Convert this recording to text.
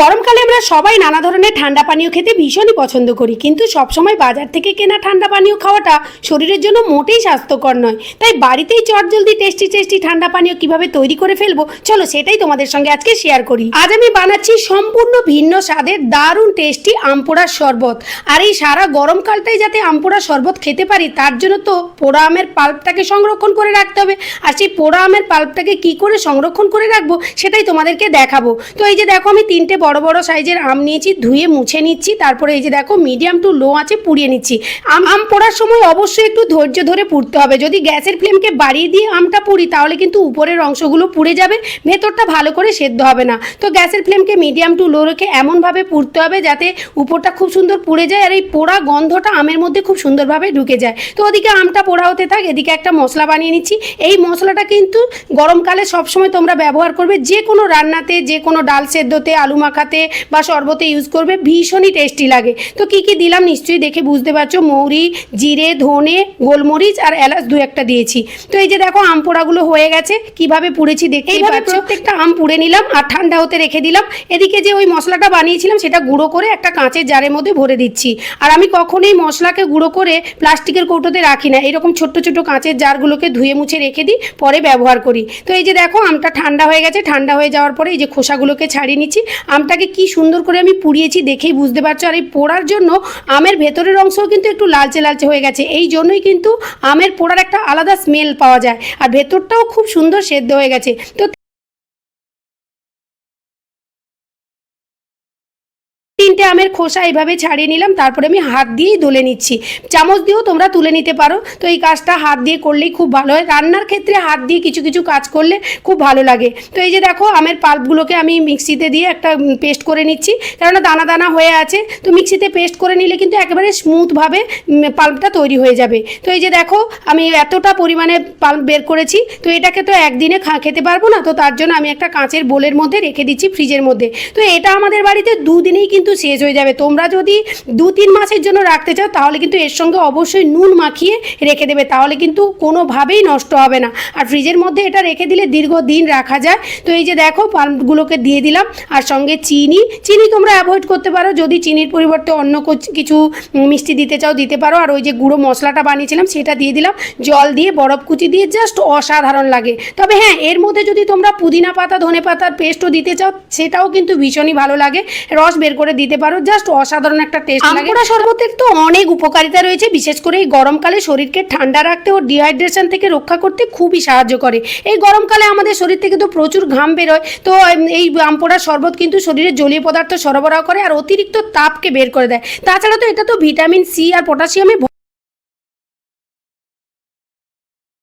গরমকালে আমরা সবাই নানা ধরনের ঠান্ডা পানীয় খেতে ভীষণই পছন্দ করি, কিন্তু সবসময় বাজার থেকে কেনা ঠান্ডা পানীয় খাওয়াটা শরীরের জন্য মোটেই স্বাস্থ্যকর নয়। তাই বাড়িতেই চটজলদি টেস্টি টেস্টি ঠান্ডা পানীয় কীভাবে তৈরি করে ফেলব, চলো সেটাই তোমাদের সঙ্গে আজকে শেয়ার করি। আজ আমি বানাচ্ছি সম্পূর্ণ ভিন্ন স্বাদের দারুণ টেস্টি আমপোড়ার শরবত। আর এই সারা গরমকালটাই যাতে আমপোড়ার শরবত খেতে পারি, তার জন্য তো পোড়া আমের পাল্পটাকে সংরক্ষণ করে রাখতে হবে। আর সেই পোড়া আমের পাল্পটাকে কি করে সংরক্ষণ করে রাখব, সেটাই তোমাদেরকে দেখাবো। তো এই যে দেখো আমি তিনটে বড় বড় সাইজের আম নিয়েছি, ধুয়ে মুছে নিচ্ছি, তারপরে এই যে দেখো মিডিয়াম টু লো আছে পুড়িয়ে নিচ্ছি। আম আম পোড়ার সময় অবশ্যই একটু ধৈর্য ধরে পুড়তে হবে। যদি গ্যাসের ফ্লেমকে বাড়িয়ে দিয়ে আমটা পুড়ি, তাহলে কিন্তু উপরের অংশগুলো পুড়ে যাবে, ভেতরটা ভালো করে সেদ্ধ হবে না। তো গ্যাসের ফ্লেমকে মিডিয়াম টু লো রেখে এমনভাবে পুড়তে হবে যাতে উপরটা খুব সুন্দর পুড়ে যায় আর এই পোড়া গন্ধটা আমের মধ্যে খুব সুন্দরভাবে ঢুকে যায়। তো ওদিকে আমটা পোড়া হতে থাক, এদিকে একটা মশলা বানিয়ে নিচ্ছি। এই মশলাটা কিন্তু গরমকালে সবসময় তোমরা ব্যবহার করবে যে কোনো রান্নাতে যে কোনো ডাল সেদ্ধতে, আলু মাখাতে বা শরবতে ইউজ করবে ভীষণই টেস্টি লাগে। তো কি কি দিলাম নিশ্চয়ই দেখে বুঝতে পারছ? মৌরি জিরে ধনে গোলমরিচ আর এলাচ দু একটা দিয়েছি। তো এই যে দেখো আম পোড়াগুলো হয়ে গেছে কীভাবে পুড়েছি দেখতেই পাচ্ছ? প্রত্যেকটা আম পুড়ে নিলাম আর ঠান্ডা হতে রেখে দিলাম। এদিকে যে ওই মশলাটা বানিয়েছিলাম সেটা গুঁড়ো করে একটা কাঁচের জারের মধ্যে ভরে দিচ্ছি। আর আমি কখনোই মশলাকে গুঁড়ো করে প্লাস্টিকের কৌটোতে রাখি না। এরকম ছোট্ট ছোট কাঁচের জারগুলোকে ধুয়ে মুছে রেখে দিই পরে ব্যবহার করি। তো এই যে দেখো আমটা ঠান্ডা হয়ে গেছে। ঠান্ডা হয়ে যাওয়ার পরে এই যে খোসাগুলোকে ছাড়িয়ে নিচ্ছি। আমটাকে কি সুন্দর করে আমি পুড়িয়েছি দেখেই বুঝতে পারছ। আর এই পোড়ার জন্য আমের ভেতরের অংশও কিন্তু একটু লালচে লালচে হয়ে গেছে। এই জন্যই কিন্তু আমের পোড়ার একটা আলাদা স্মেল পাওয়া যায়। আর ভেতরটাও খুব সুন্দর সেদ্ধ হয়ে গেছে। তো তিনটে আমের খোসা এইভাবে ছাড়িয়ে নিলাম, তারপরে আমি হাত দিয়েই দলে নিচ্ছি। চামচ দিয়েও তোমরা তুলে নিতে পারো। তো এই কাজটা হাত দিয়ে করলেই খুব ভালো হয়। রান্নার ক্ষেত্রে হাত দিয়ে কিছু কিছু কাজ করলে খুব ভালো লাগে। তো এই যে দেখো, আমের পাল্পগুলোকে আমি মিক্সিতে দিয়ে একটা পেস্ট করে নিচ্ছি। কেননা দানা দানা হয়ে আছে, তো মিক্সিতে পেস্ট করে নিলে কিন্তু একেবারে স্মুথভাবে পাল্পটা তৈরি হয়ে যাবে। তো এই যে দেখো, আমি এতটা পরিমাণে পাল্প বের করেছি, তো এটাকে তো একদিনে খেতে পারব না। তো তার জন্য আমি একটা কাঁচের বোলের মধ্যে রেখে দিচ্ছি ফ্রিজের মধ্যে। তো এটা আমাদের বাড়িতে দুদিনেই কিন্তু শেষ হয়ে যাবে। তোমরা যদি দু তিন মাসের জন্য রাখতে চাও, তাহলে কিন্তু এর সঙ্গে অবশ্যই নুন মাখিয়ে রেখে দেবে। তাহলে কিন্তু কোনোভাবেই নষ্ট হবে না। আর ফ্রিজের মধ্যে এটা রেখে দিলে দীর্ঘদিন রাখা যায়। তো এই যে দেখো, পাল্পগুলোকে দিয়ে দিলাম। আর সঙ্গে চিনি। চিনি তোমরা অ্যাভয়েড করতে পারো। যদি চিনির পরিবর্তে অন্য কিছু মিষ্টি দিতে চাও, দিতে পারো। আর ওই যে গুঁড়ো মশলাটা বানিয়েছিলাম, সেটা দিয়ে দিলাম। জল দিয়ে, বরফ কুচি দিয়ে জাস্ট অসাধারণ লাগে। তবে হ্যাঁ এর মধ্যে যদি তোমরা পুদিনা পাতা, ধনে পাতার পেস্টও দিতে চাও, সেটাও কিন্তু ভীষণই ভালো লাগে। রস বের করে দিতে পারো জাস্ট অসাধারণ একটা টেস্ট লাগে। আমপোড়া শরবতের তো অনেক উপকারিতা রয়েছে বিশেষ করে এই গরমকালে শরীরকে ঠান্ডা রাখতে ও ডিহাইড্রেশন থেকে রক্ষা করতে খুবই সাহায্য করে। এই গরমকালে আমাদের শরীর থেকে তো প্রচুর ঘাম বেরোয় তো এই আমপোড়া শরবত কিন্তু শরীরে জলীয় পদার্থ সরবরাহ করে আর অতিরিক্ত তাপকে বের করে দেয়। তাছাড়া তো এটা তো ভিটামিন সি আর পটাশিয়ামে